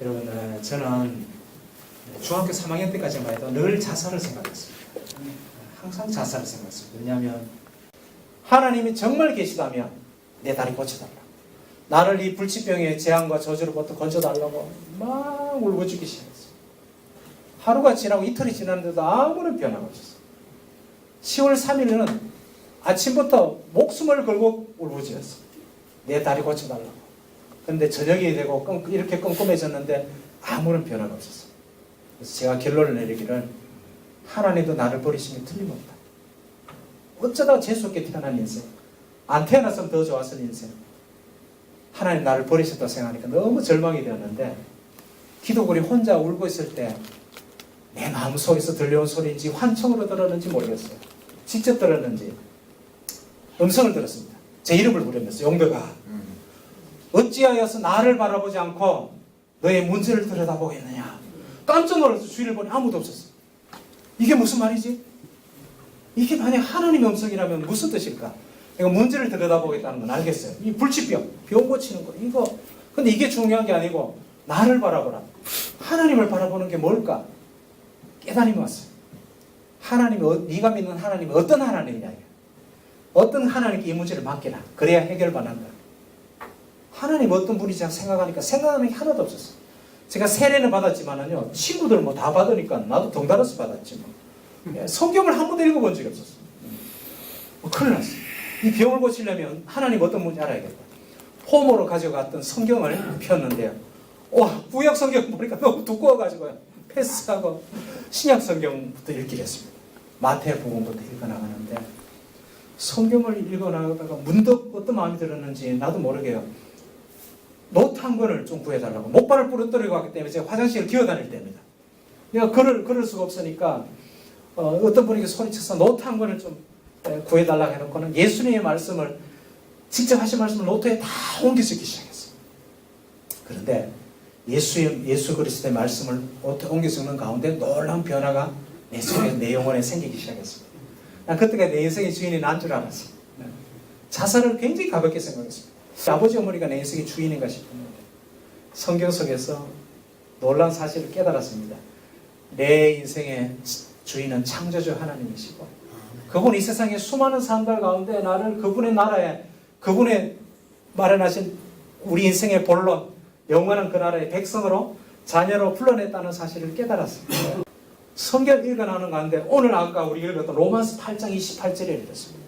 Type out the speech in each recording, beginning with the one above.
여러분, 어, 저는 중학교 3학년 때까지만 해도 늘 자살을 생각했습니다. 항상 자살을 생각했습니다. 왜냐하면 하나님이 정말 계시다면 내 다리 고쳐달라. 나를 이 불치병의 재앙과 저주로부터 건져달라고 막 울부짖기 시작했어요. 하루가 지나고 이틀이 지났는데도 아무런 변화가 없었어요. 10월 3일은 아침부터 목숨을 걸고 울부짖었어요. 내 다리 고쳐달라고. 근데 저녁이 되고 끔- 이렇게 끔끔해졌는데 아무런 변화가 없었어요. 그래서 제가 결론을 내리기를 하나님도 나를 버리시면 틀림없다. 어쩌다 재수없게 태어난 인생. 안 태어났으면 더 좋았을 인생. 하나님 나를 버리셨다 생각하니까 너무 절망이 되었는데 기도골이 혼자 울고 있을 때 내 마음속에서 들려온 소리인지 환청으로 들었는지 모르겠어요. 직접 들었는지 음성을 들었습니다. 제 이름을 부르면서 용도가 어찌하여서 나를 바라보지 않고 너의 문제를 들여다보겠느냐. 깜짝 놀라서 주위를 보니 아무도 없었어. 이게 무슨 말이지? 이게 만약 하나님의 음성이라면 무슨 뜻일까? 이거 문제를 들여다보겠다는 건 알겠어요. 이 불치병, 병 고치는 거, 이거. 근데 이게 중요한 게 아니고, 나를 바라보라. 하나님을 바라보는 게 뭘까? 깨달음이 왔어요. 하나님이, 어- 네가 믿는 하나님이 어떤 하나님이냐. 어떤 하나님께 이 문제를 맡기라. 그래야 해결받는다. 하나님 어떤 분이지 생각하니까 생각하는 게 하나도 없었어요. 제가 세례는 받았지만은요, 친구들 뭐 다 받으니까 나도 덩달아서 받았지 뭐. 예, 성경을 한 번도 읽어본 적이 없었어요. 뭐 큰일 났어요. 이 병을 고치려면 하나님 어떤 분인지 알아야겠다. 홈으로 가져갔던 성경을 폈는데요. 와, 구약 성경 보니까 너무 두꺼워가지고요. 패스하고 신약 성경부터 읽기로 했습니다. 마태복음부터 읽어나가는데 성경을 읽어나가다가 문득 어떤 마음이 들었는지 나도 모르게요. 노트 한 권을 좀 구해달라고. 목발을 부러뜨리고 왔기 때문에 제가 화장실을 기어다닐 때입니다. 내가 글을, 글을 수가 없으니까 어, 어떤 분에게 소리쳐서 노트 한 권을 좀 에, 구해달라고 해놓고는 예수님의 말씀을 직접 하신 말씀을 노트에 다 옮겨 쓰기 시작했어요. 그런데 예수의, 예수 그리스도의 말씀을 옮겨 쓰는 가운데 놀라운 변화가 내 속에, 내 영혼에 생기기 시작했습니다. 난 그때가 내 인생의 주인이 난 줄 알았어요. 네. 자살을 굉장히 가볍게 생각했습니다. 아버지 어머니가 내 인생의 주인인가 싶었는데 성경 속에서 놀란 사실을 깨달았습니다. 내 인생의 주인은 창조주 하나님이시고 그분 이 세상에 수많은 사람들 가운데 나를 그분의 나라에 그분의 마련하신 우리 인생의 본론 영원한 그 나라의 백성으로 자녀로 불러냈다는 사실을 깨달았습니다. 성경 읽어나는 가운데 오늘 아까 우리 읽었던 로마서 8장 28절에 이르렀습니다.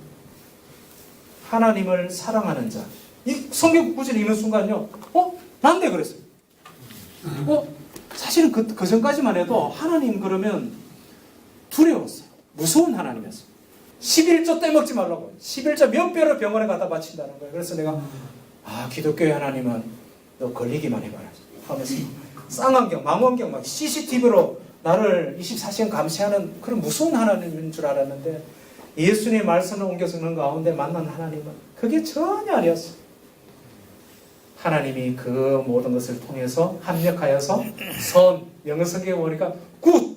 하나님을 사랑하는 자. 이 성경 구절 읽는 순간요. 어? 난데 그랬어요. 어? 사실은 그, 그 전까지만 해도 하나님 그러면 두려웠어요. 무서운 하나님이었어요. 11조 떼먹지 말라고. 11조 몇 배로 병원에 갖다 바친다는 거예요. 그래서 내가 아 기독교의 하나님은 너 걸리기만 해봐라 하면서 쌍안경, 망원경 막 CCTV로 나를 24시간 감시하는 그런 무서운 하나님인 줄 알았는데 예수님의 말씀을 옮겨 쓰는 가운데 만난 하나님은 그게 전혀 아니었어요. 하나님이 그 모든 것을 통해서 합력하여서 선, 영성경에 보니까 굿,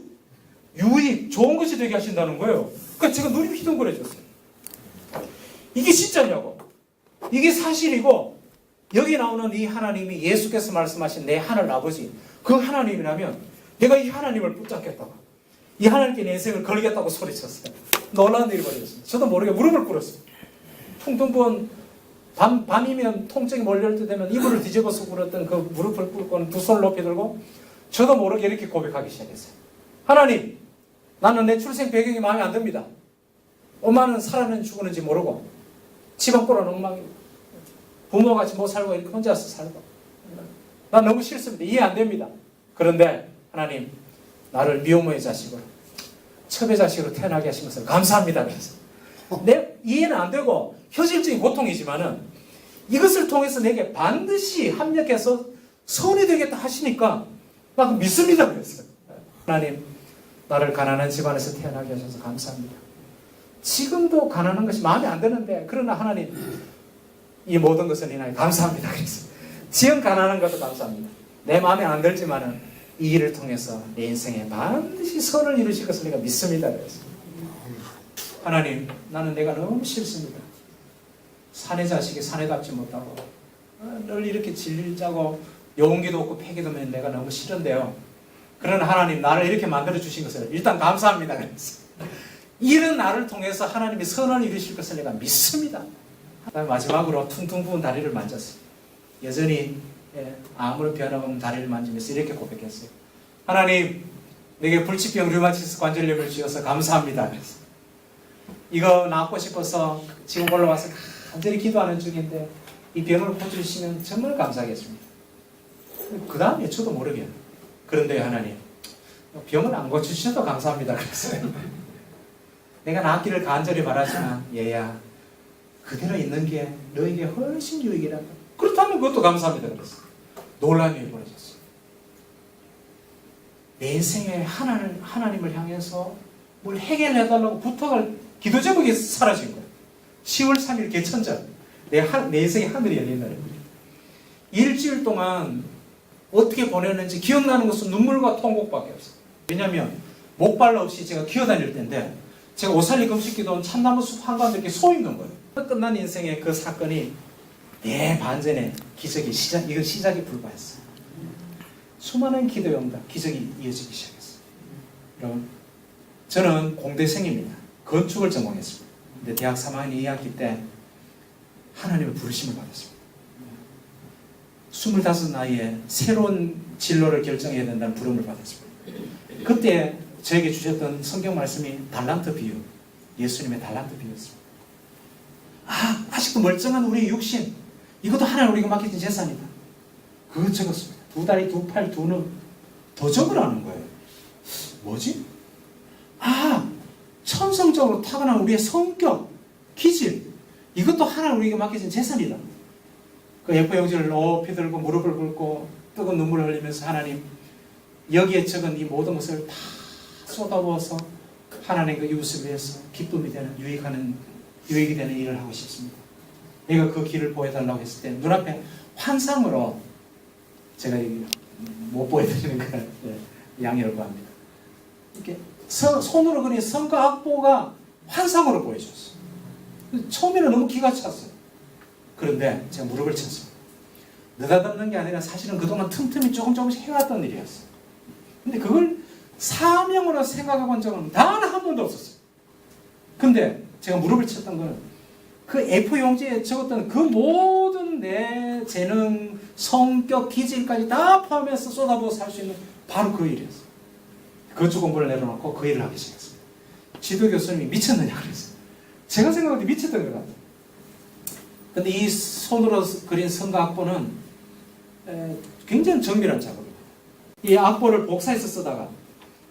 유익, 좋은 것이 되게 하신다는 거예요. 그러니까 제가 눈이 휘둥그레졌어요. 이게 진짜냐고. 이게 사실이고 여기 나오는 이 하나님이 예수께서 말씀하신 내 하늘 아버지 그 하나님이라면 내가 이 하나님을 붙잡겠다고 이 하나님께 내 인생을 걸겠다고 소리쳤어요. 놀라운 일이 벌어졌습니다. 저도 모르게 무릎을 꿇었어요. 퉁퉁 부은 밤, 밤이면 통증이 몰려올 때 되면 이불을 뒤집어서 꿇었던 그 무릎을 꿇고는 두 손을 높이 들고 저도 모르게 이렇게 고백하기 시작했어요. 하나님, 나는 내 출생 배경이 마음에 안 듭니다. 엄마는 살았는지 죽었는지 모르고 집안 꼴은 엉망이고 부모같이 못 살고 이렇게 혼자서 살고 난 너무 싫습니다. 이해 안 됩니다. 그런데 하나님 나를 미혼모의 자식으로 첩의 자식으로 태어나게 것을 감사합니다. 그래서 내 이해는 안 되고 현실적인 고통이지만은 이것을 통해서 내게 반드시 합력해서 선이 되겠다 하시니까 막 믿습니다. 그랬어요. 하나님 나를 가난한 집안에서 태어나게 하셔서 감사합니다. 지금도 가난한 것이 마음에 안 드는데 그러나 하나님 이 모든 것을 인하여 감사합니다. 그래서 지금 가난한 것도 감사합니다. 내 마음에 안 들지만은 이 일을 통해서 내 인생에 반드시 선을 이루실 것을 내가 믿습니다. 그래서 하나님 나는 내가 너무 싫습니다. 사내 자식이 사내답지 못하고 아, 늘 이렇게 짜고 용기도 없고 패기도 없는 내가 너무 싫은데요. 그러나 하나님 나를 이렇게 만들어 주신 것을 일단 감사합니다. 이런 나를 통해서 하나님이 선을 이루실 것을 내가 믿습니다. 그다음에 마지막으로 퉁퉁 부은 다리를 만졌어요. 여전히 예, 아무런 변화 없는 다리를 만지면서 이렇게 고백했어요. 하나님, 내게 불치병 류마티스 관절염을 주셔서 감사합니다. 이거 낫고 싶어서 지금 올라와서 간절히 기도하는 중인데 이 병을 고쳐주시면 정말 감사하겠습니다. 그 다음에 저도 모르게 그런데 하나님 병을 안 고쳐주셔도 감사합니다. 그랬어요. 내가 낫기를 간절히 바라지만 얘야 그대로 있는 게 너에게 훨씬 유익이라고 그렇다면 그것도 감사합니다. 그랬어요. 놀란 일이 벌어졌어요. 내 인생에 하나님, 하나님을 향해서 뭘 해결해달라고 부탁을 기도 제목이 사라진 거예요. 10월 3일 개천절. 내, 하, 내 인생에 하늘이 열린 날입니다. 일주일 동안 어떻게 보냈는지 기억나는 것은 눈물과 통곡밖에 없어요. 왜냐하면 목발 없이 제가 기어다닐 때인데 제가 오살리 금식기도는 참나무 숲 한가운데 이렇게 서 있는 거예요. 끝난 인생의 그 사건이 내 반전의 기적이 시작, 이건 시작이 불과했어요. 수많은 기도의 응답, 기적이 이어지기 시작했어요. 여러분, 저는 공대생입니다. 건축을 전공했습니다. 근데 대학 3학년 2학기 때 하나님의 부르심을 받았습니다. 25 나이에 새로운 진로를 결정해야 된다는 부름을 받았습니다. 그때 저에게 주셨던 성경 말씀이 달란트 비유, 예수님의 달란트 비유였습니다. 아, 아직도 멀쩡한 우리 육신, 이것도 하나님 우리가 맡겨진 재산이다. 그거 적었습니다. 두 다리, 두 팔, 두 눈. 더 적으라는 거예요. 뭐지? 아, 천성적으로 타고난 우리의 성격, 기질. 이것도 하나님 우리에게 맡겨진 재산이다. 그 예포 영지를 높이 들고 무릎을 꿇고 뜨거운 눈물을 흘리면서 하나님 여기에 적은 이 모든 것을 다 쏟아부어서 하나님 그 이웃을 위해서 기쁨이 되는 유익하는 유익이 되는 일을 하고 싶습니다. 내가 그 길을 보여달라고 했을 때 눈앞에 환상으로 제가 못 보여드리는 걸 네, 양해를 구합니다. 이렇게 서, 손으로 그린 성과 악보가 환상으로 보여줬어요. 처음에는 너무 기가 찼어요. 그런데 제가 무릎을 쳤습니다. 느닷없는 게 아니라 사실은 그동안 틈틈이 조금 조금씩 해왔던 일이었어요. 근데 그걸 사명으로 생각해 본 적은 단 한 번도 없었어요. 근데 제가 무릎을 쳤던 거는 그 A4 용지에 적었던 그 모든 내 재능, 성격, 기질까지 다 포함해서 쏟아부어서 할 수 있는 바로 그 일이었어요. 건축 공부를 내려놓고 그 일을 하기 시작했습니다. 지도 교수님이 미쳤느냐 그랬어요. 제가 생각할 때 미쳤던 것 같아요. 근데 이 손으로 그린 성가 악보는 에, 굉장히 정밀한 작업이에요. 이 악보를 복사해서 쓰다가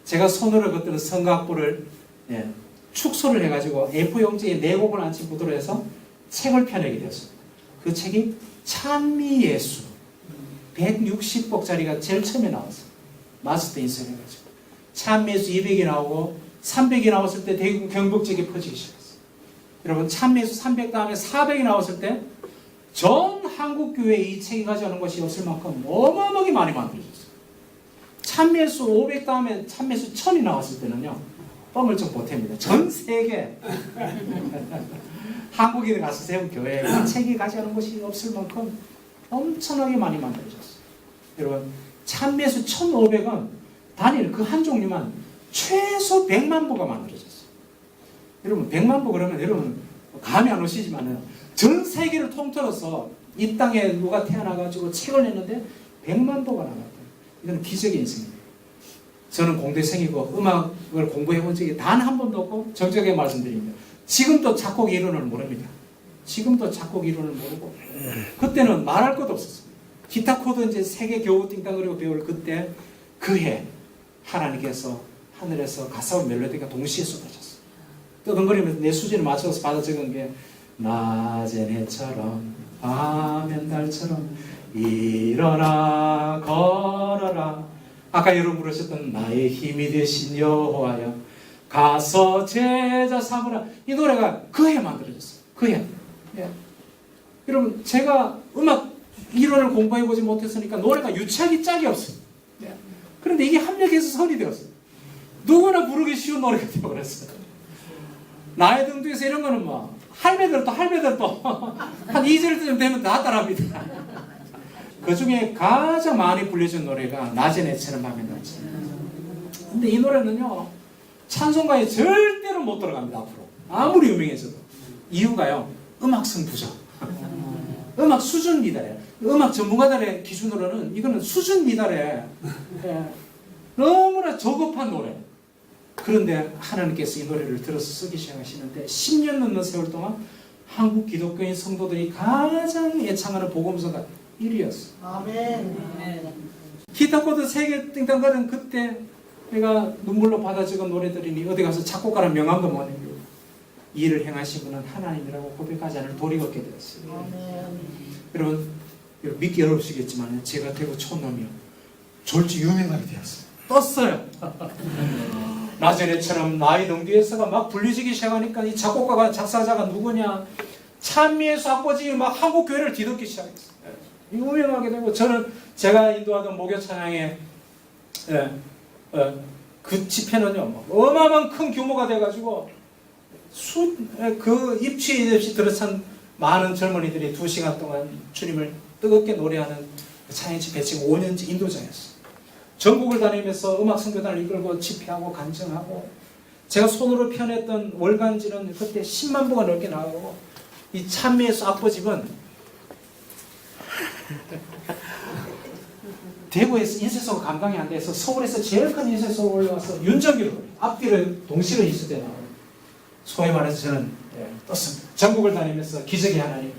제가 손으로 걷는 성가 악보를 예, 축소를 해가지고 A4 용지에 네 곡을 앉힌 구도로 해서 책을 펴내게 되었습니다. 그 책이 찬미 예수 160복짜리가 제일 처음에 나왔어요. 마스터 인쇄해가지고 찬미예수 200이 나오고 300이 나왔을 때 대구 경북 지역에 퍼지기 시작했어요. 여러분 참미예수 300 다음에 400이 나왔을 때 전 한국 교회에 이 책이 가져오는 것이 없을 만큼 어마어마하게 많이 만들어졌어요. 참미예수 500 다음에 참미예수 1000이 나왔을 때는요. 뻥을 좀 보탭니다. 전 세계 한국인에 가서 세운 교회에 이 책이 가져오는 것이 없을 만큼 엄청나게 많이 만들어졌어요. 여러분 참미예수 1500은 단일 그 한 종류만 최소 100만 부가 만들어졌어요. 여러분 100만 부 그러면 여러분 감이 안 오시지만은 전 세계를 통틀어서 이 땅에 누가 태어나가지고 책을 냈는데 100만 부가 나갔다. 이건 기적의 인생입니다. 저는 공대생이고 음악을 공부해 본 적이 단 한 번도 없고 정적에 말씀드립니다. 지금도 작곡 이론을 모릅니다. 지금도 작곡 이론을 모르고 그때는 말할 것도 없었어요. 기타 코드 이제 세계 겨우 띵땅거리고 배울 그때 그 해 하나님께서 하늘에서 가사와 멜로디가 동시에 쏟아졌어요. 떠덩거리면서 내 수준에 맞춰서 받아 적은 게 낮엔 해처럼 밤엔 달처럼 일어나 걸어라 아까 여러분 부르셨던 나의 힘이 되신 여호와여 가서 제자 삼으라 이 노래가 그해 만들어졌어요 그해 예. 여러분 제가 음악 이론을 공부해보지 못했으니까 노래가 유치하기 짝이 없어요 예. 그런데 이게 합력해서 선이 되었어요 누구나 부르기 쉬운 노래가 되어버렸어요 나의 등두에서 이런 거는 뭐 할매들 또 할매들 또한 2절 쯤 되면 다 따라합니다. 그 중에 가장 많이 불려진 노래가 낮에 내처럼 밤에 낮에. 근데 이 노래는요, 찬송가에 절대로 못 들어갑니다, 앞으로. 아무리 유명해져도. 이유가요, 음악성 부족. 음악 수준 미달이에요. 음악 전문가들의 기준으로는 이거는 수준 미달에 예, 너무나 저급한 노래. 그런데 하나님께서 이 노래를 들어서 쓰기 시작하시는데 10년 넘는 세월 동안 한국 기독교인 성도들이 가장 애창하는 복음서가 1위였어. 아멘. 기타 코드 세개 띵땅거리는 그때 내가 눈물로 받아 적은 노래들이니 어디 가서 작곡가는 명함도 못이 일을 행하신 분은 하나님이라고 고백하지 않을 도리 얻게 되었어요. 아멘. 여러분 여러분 믿기 어려우시겠지만 제가 대구 촌놈이요 졸지 유명하게 되었어요. 떴어요. 나전에처럼 나이 동기에서가 막 불리지기 시작하니까 이 작곡가가 작사자가 누구냐 찬미에서 아버지 막 한국 교회를 뒤덮기 시작했어요. 유명하게 되고 저는 제가 인도하던 목요 찬양에 예, 어, 그 집회는요 뭐 어마어마한 큰 규모가 돼가지고 수 그 입추 없이 들어찬 많은 젊은이들이 두 시간 동안 주님을 뜨겁게 노래하는 그 찬양 집회 지금 5년째 인도자였어요. 전국을 다니면서 음악 선교단을 이끌고 집회하고 간증하고 제가 손으로 편했던 월간지는 그때 10만 부가 넘게 나가고 이 찬미에서 아버집은 대구에서 인쇄소가 감당이 안 돼서 서울에서 제일 큰 인쇄소가 올라와서 윤정기로 앞뒤를 동시로 인쇄돼 나와요. 소위 말해서 저는 예, 떴습니다. 전국을 다니면서 기적의 하나님,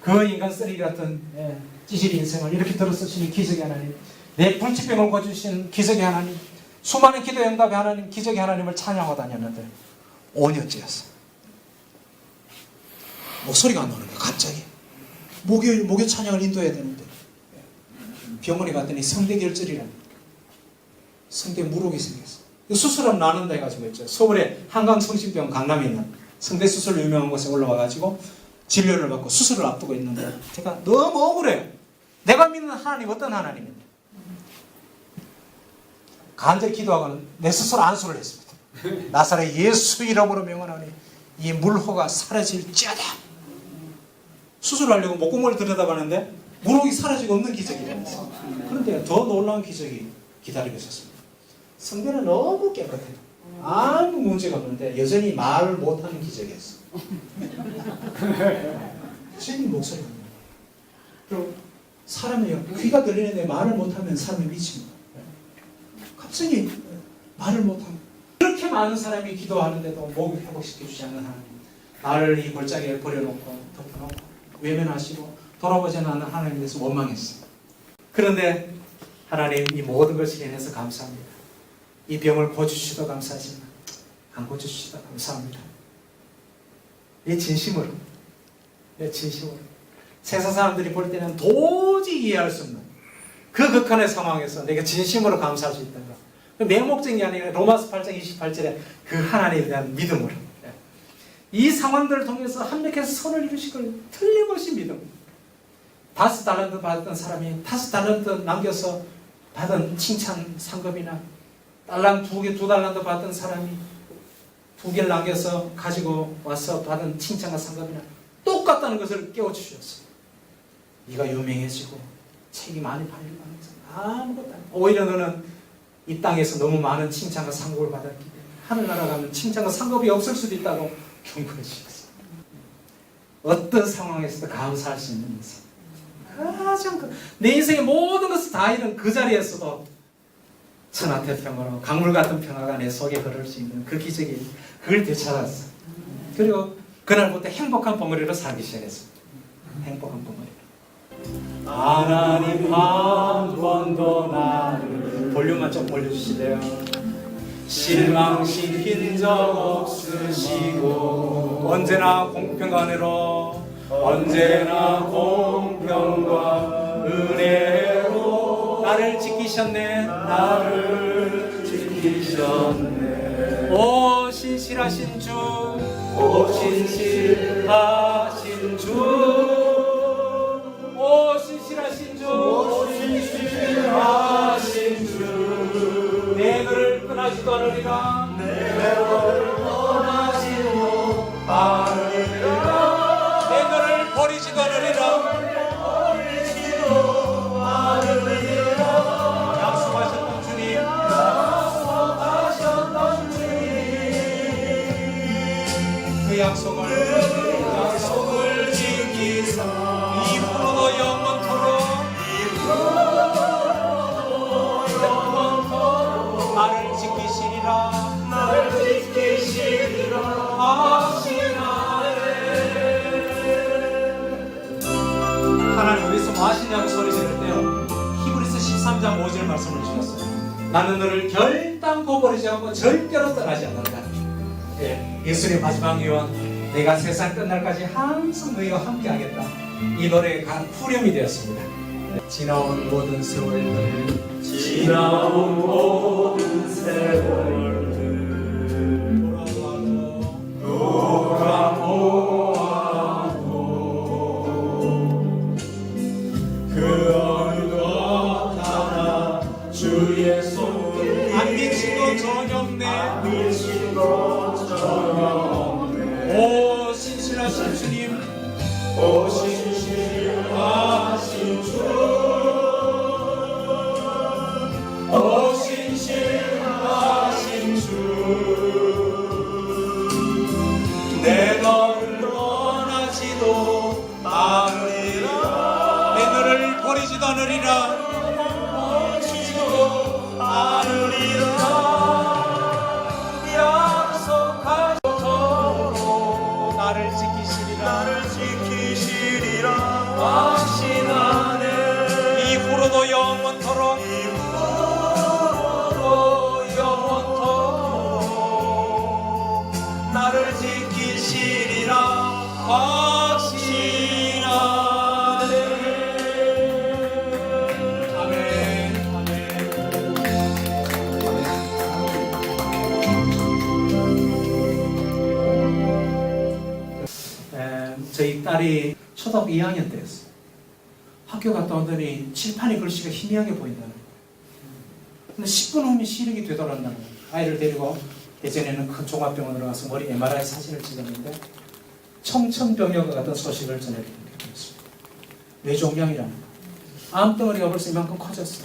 그 인간 쓰레기 같은 예, 찌질이 인생을 이렇게 들어쓰시는 기적의 하나님, 내 불치병을 고주신 기적의 하나님, 수많은 기도 응답의 하나님, 기적의 하나님을 찬양하고 다녔는데 5년째였어. 목소리가 안 나오는 거야, 갑자기. 목요, 목요 찬양을 인도해야 되는데. 병원에 갔더니 성대 결절이라는 성대 무록이 생겼어. 수술하면 나는다 해가지고 있죠. 서울에 한강 성심병 강남에 있는 성대 수술 유명한 곳에 올라와가지고 진료를 받고 수술을 앞두고 있는데 제가 너무 억울해요. 내가 믿는 하나님 어떤 하나님인데 간절히 기도하고는 내 스스로 안수를 했습니다. 나사렛 예수 이름으로 명하노니 이 물호가 사라질지어다. 수술하려고 목구멍을 들여다봤는데 무록이 사라지고 없는 기적이 일어났어요. 그런데 더 놀라운 기적이 기다리고 있었습니다. 성대는 너무 깨끗해요. 아무 문제가 없는데 여전히 말을 못하는 기적이었어. 주님 목소리가. 그리고 사람이요 귀가 들리는데 말을 못하면 사람이 미칩니다. 갑자기 말을 못하면 그렇게 많은 사람이 기도하는데도 목을 회복시켜 주지 않는 하나님 나를 이 골짜기에 버려놓고 덮어놓고 외면하시고 돌아보지 않는 하나님에 대해서 원망했어요. 그런데 하나님 이 모든 것을 인해서 감사합니다. 이 병을 고쳐주시도 감사하지만 안 고쳐주시도 감사합니다. 내 진심으로 내 진심으로 세상 사람들이 볼 때는 도저히 이해할 수 없는 그 극한의 상황에서 내가 진심으로 감사할 수 있다는 것. 그 맹목적인 게 아니라 로마스 8장 28절에 그 하나님에 대한 믿음으로 이 상황들을 통해서 합력해서 선을 이루실 걸 틀림없이 믿음. 다섯 달란트 받았던 사람이 다섯 달란트 남겨서 받은 칭찬 상급이나 달랑 두 개, 두 달란트 받은 사람이 두 개를 남겨서 가지고 와서 받은 칭찬과 상급이나 똑같다는 것을 깨워주셨어요. 네가 유명해지고 책이 많이 팔리고 하면서 아무것도 아니야. 오히려 너는 이 땅에서 너무 많은 칭찬과 상급을 받았기 때문에 하늘나라 가면 칭찬과 상급이 없을 수도 있다고 경고해 주셨어요. 어떤 상황에서도 감사할 수 있는 인생. 가장 그, 내 인생의 모든 것을 다 잃은 그 자리에서도 천하태평으로 강물 같은 평화가 내 속에 흐를 수 있는 그 기적이 그걸 되찾았어. 그리고 그날부터 행복한 벙어리로 살기 시작했어. 행복한 벙어리. 하나님 한 번도 나를 볼륨만 좀 올려주실래요? 실망시킨 적 없으시고 언제나 공평과 은혜로 언제나 공평과 은혜로 나를 지키셨네. 나를 지키셨네. 오 신실하신 주 오 신실하 말씀을 주셨어요. 나는 너를 결단코 버리지 않고 절대로 떠나지 않는다 예, 예수님 마지막 유언 내가 세상 끝날까지 항상 너희와 함께 하겠다. 이 노래가 후렴이 되었습니다. 지나온 모든 세월들 지나온 모든 세월들. 돌아보아도 내 너를 갔다 오더니 칠판에 글씨가 희미하게 보인다는 거예요. 근데 10분 후면 시력이 되돌아온다는 거예요. 아이를 데리고 예전에는 큰 종합병원으로 가서 머리 MRI 사진을 찍었는데 청천벽력과 같은 소식을 전해드린 거였습니다. 뇌종양이라는 거. 암덩어리가 벌써 이만큼 커졌어.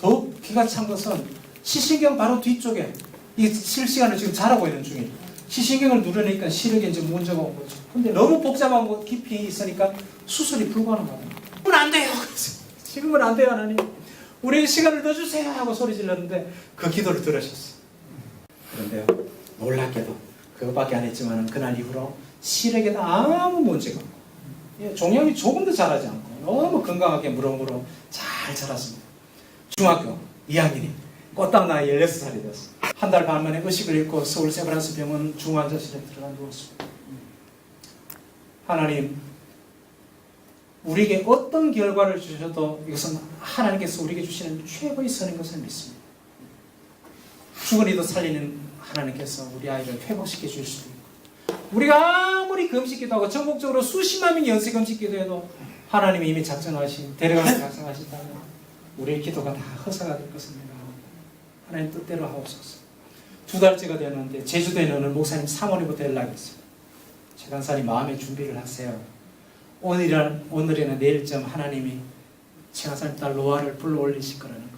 더 기가 찬 것은 시신경 바로 뒤쪽에 이게 실시간을 지금 자라고 있는 중이에요. 시신경을 누르니까 시력에 이제 문제가 온 거죠. 근데 너무 복잡한 거 깊이 있으니까 수술이 불가능하다. 지금은 안 돼요. 지금은 안 돼요, 하나님. 우리 시간을 더 주세요 하고 소리 질렀는데 그 기도를 들으셨어요. 그런데요, 놀랍게도 그것밖에 안 했지만 그날 이후로 시력에도 아무 문제가 없고 예, 종양이 조금도 자라지 않고 너무 건강하게 무럭무럭 잘 자랐습니다. 중학교 2학년이 꽃다운 나이 16살이 되었어요. 한 달 반 만에 의식을 잃고 서울 세브란스 병원 중환자실에 들어가 누웠습니다. 하나님, 우리에게 어떤 결과를 주셔도 이것은 하나님께서 우리에게 주시는 최고의 선인 것을 믿습니다. 죽은 이도 살리는 하나님께서 우리 아이를 회복시켜 주실 수도 있고 우리가 아무리 금식 기도 하고 전국적으로 수십만 명이 연쇄 금식 기도 해도 하나님이 이미 작정하신 데려가서 작정하신다면 우리의 기도가 다 허사가 될 것을 내가 하나님 뜻대로 하옵소서. 두 달째가 되었는데 제주도에 어느 목사님 사모님부터 연락이 있어요 최 간사님 마음의 준비를 하세요 오늘이나, 오늘이나 내일쯤 하나님이 최간사님 딸 노아를 불러 올리실 거라는 거예요.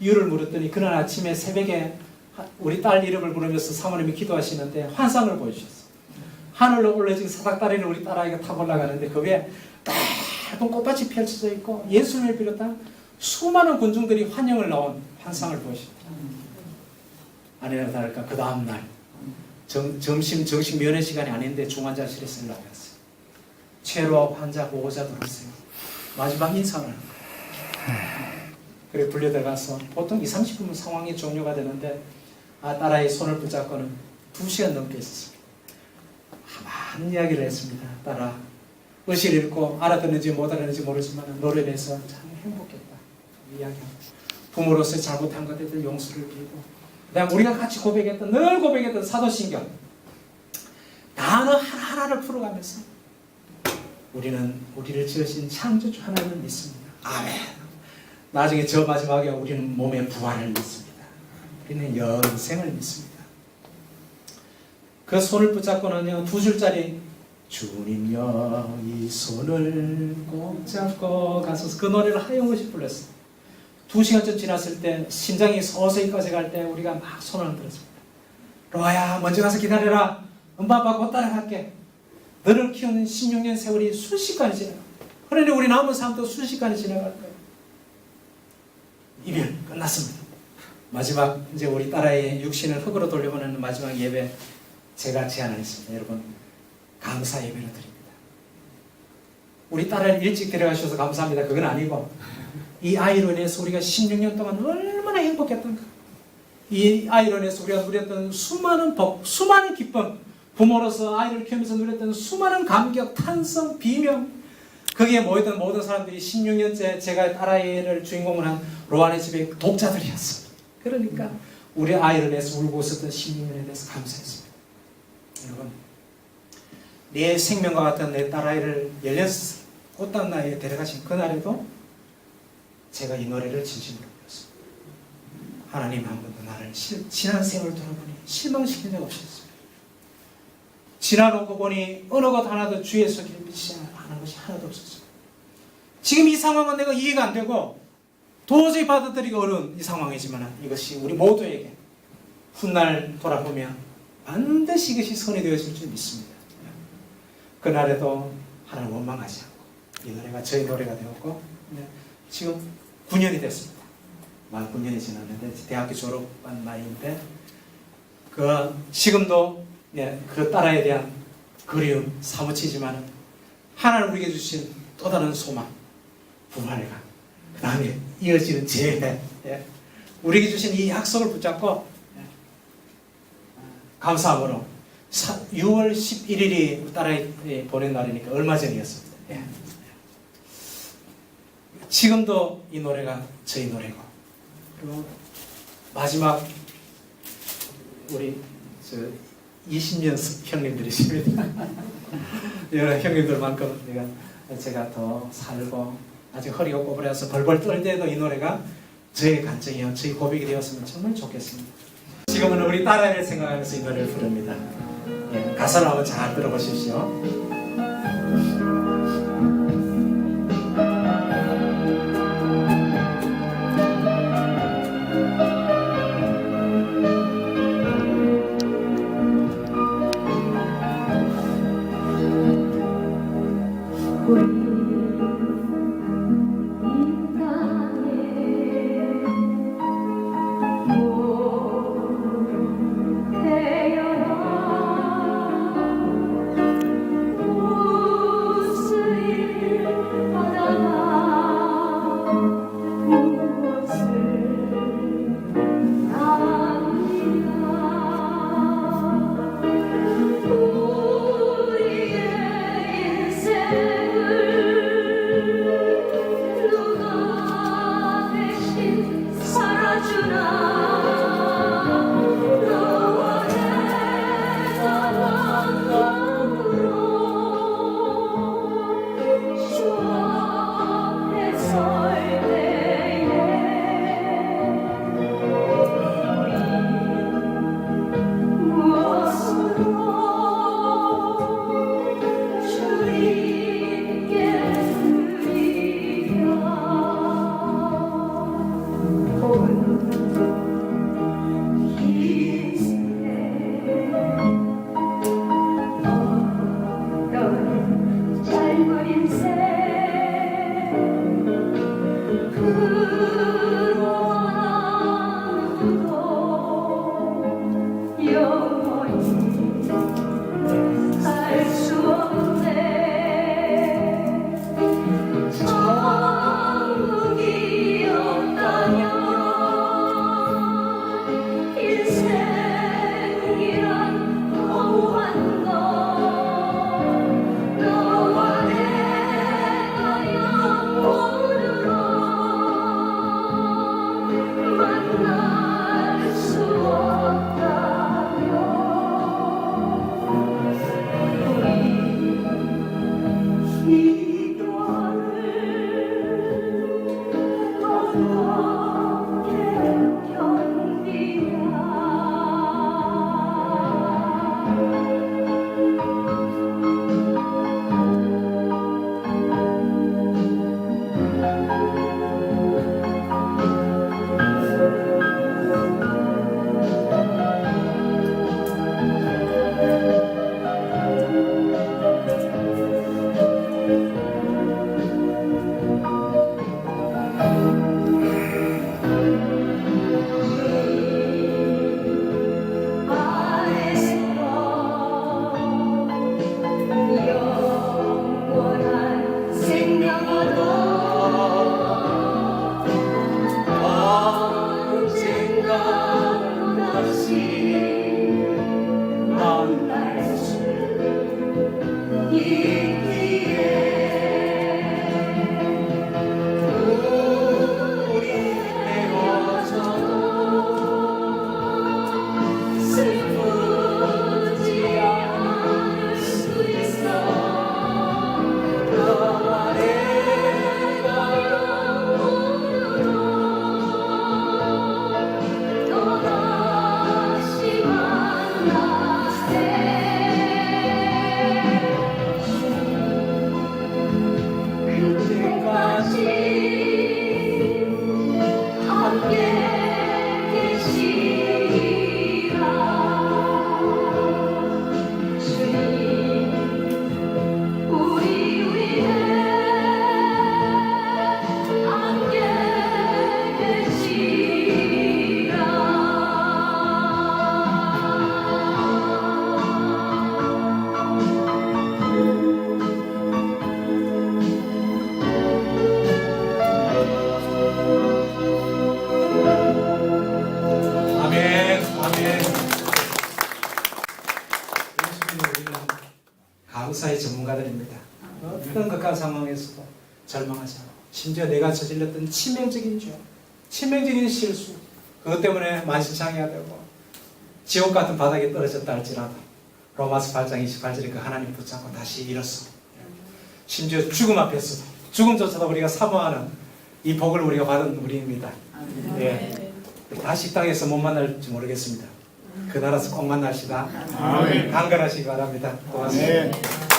이유를 물었더니 그날 아침에 새벽에 우리 딸 이름을 부르면서 사모님이 기도하시는데 환상을 보여주셨어요. 하늘로 올라진 사닥다리를 우리 딸아이가 타고 올라가는데 그 위에 넓은 꽃밭이 펼쳐져 있고 예수님을 비롯한 수많은 군중들이 환영을 나온 환상을 보여주셨다. 아니나 다를까? 그 다음날. 점심 정식 면회 시간이 아닌데 중환자실에서 연락이 왔어 요. 최로 환자 보호자 들어오세요. 마지막 인사를. 그래 불려 들어가서 보통 2, 30분 상황이 종료가 되는데 아, 딸아이 손을 붙잡고는 2시간 넘게 있었습니다. 많은 이야기를 했습니다. 딸아 의식을 잃고 알아듣는지 못 알아듣는지 모르지만 노래에서 참 행복했다. 이야기하고 부모로서 잘못한 것에 대해 용서를 빌고 그다음 우리가 같이 고백했던 늘 고백했던 사도신경 단어 하나하나를 풀어가면서 우리는 우리를 지으신 창조주 하나님을 믿습니다. 아멘. 나중에 저 마지막에 우리는 몸의 부활을 믿습니다. 우리는 영생을 믿습니다. 그 손을 붙잡고는요 두 줄짜리 주님여 이 손을 꼭 잡고 가서 그 노래를 하염없이 불렀어요. 두 시간쯤 지났을 때 심장이 서서히 꺼져갈 때 우리가 막 손을 흔들었습니다. 로아야 먼저 가서 기다려라. 아빠 곧 따라갈게. 너를 키우는 16년 세월이 순식간에 지나가. 그러니 우리 남은 삶도 순식간에 지나갈 거예요. 이별 끝났습니다. 마지막 이제 우리 딸아이의 육신을 흙으로 돌려보내는 마지막 예배 제가 제안을 했습니다. 여러분 감사 예배를 드립니다. 우리 딸을 일찍 데려가셔서 감사합니다. 그건 아니고 이 아이로 인해서 우리가 16년 동안 얼마나 행복했던가. 이 아이로 인해서 우리가 누렸던 수많은 복, 수많은 기쁨, 부모로서 아이를 키우면서 누렸던 수많은 감격, 탄성, 비명, 거기에 모였던 모든 사람들이 16년째 제가 딸아이를 주인공을 한 로안의 집의 독자들이었습니다. 그러니까 우리 아이를 위해서 울고 있었던 16년에 대해서 감사했습니다. 여러분, 내 생명과 같은 내 딸아이를 16살 꽃단 나이에 데려가신 그날에도 제가 이 노래를 진심으로 불렀습니다. 하나님 한 번도 나를 실- 지난 세월 돌아보니 실망시킨 적 없었습니다. 지나놓고 보니 어느 것 하나도 주에서 길빛이 하는 것이 하나도 없었습니다. 지금 이 상황은 내가 이해가 안 되고 도저히 받아들이기 어려운 이 상황이지만 이것이 우리 모두에게 훗날 돌아보면 반드시 이것이 선이 되어질 줄 믿습니다. 그날에도 하나님 원망하지 않고 이 노래가 저희 노래가 되었고 네, 지금 9년이 됐습니다. 만 9년이 지났는데 대학교 졸업한 나이인데 그 지금도 예, 그 딸아이에 대한 그리움 사무치지만 하나님 우리에게 주신 또 다른 소망 부활과 그 다음에 이어지는 재회 예, 우리에게 주신 이 약속을 붙잡고 예, 감사함으로 사- 6월 11일이 딸아이 예, 보낸 날이니까 얼마 전이었습니다. 예. 지금도 이 노래가 저희 노래고 그리고 마지막 우리 저 20년 형님들이십니다. 여러 형님들만큼 내가 제가 더 살고 아직 허리가 꼬부라서 벌벌 떨 때도 이 노래가 저의 간증이요, 저희 고백이 되었으면 정말 좋겠습니다. 지금은 우리 딸아이를 생각하면서 이 노래를 부릅니다. 예, 가사를 한번 잘 들어보십시오. 예. 우리 감사의 전문가들입니다. 어떤 극한 상황에서도 절망하지 않고 심지어 내가 저질렀던 치명적인 죄, 치명적인 실수 그것 때문에 만신창이가 되고 지옥 같은 바닥에 떨어졌다 할지라도 로마스 8장 28절에 그 하나님 붙잡고 다시 일어서 심지어 죽음 앞에서도 죽음조차도 우리가 사모하는 이 복을 우리가 받은 우리입니다. 예. 다시 땅에서 못 만날지 모르겠습니다. 그 나라에서 꼭 만납시다. 강건하시기 바랍니다. 고맙습니다. 아멘.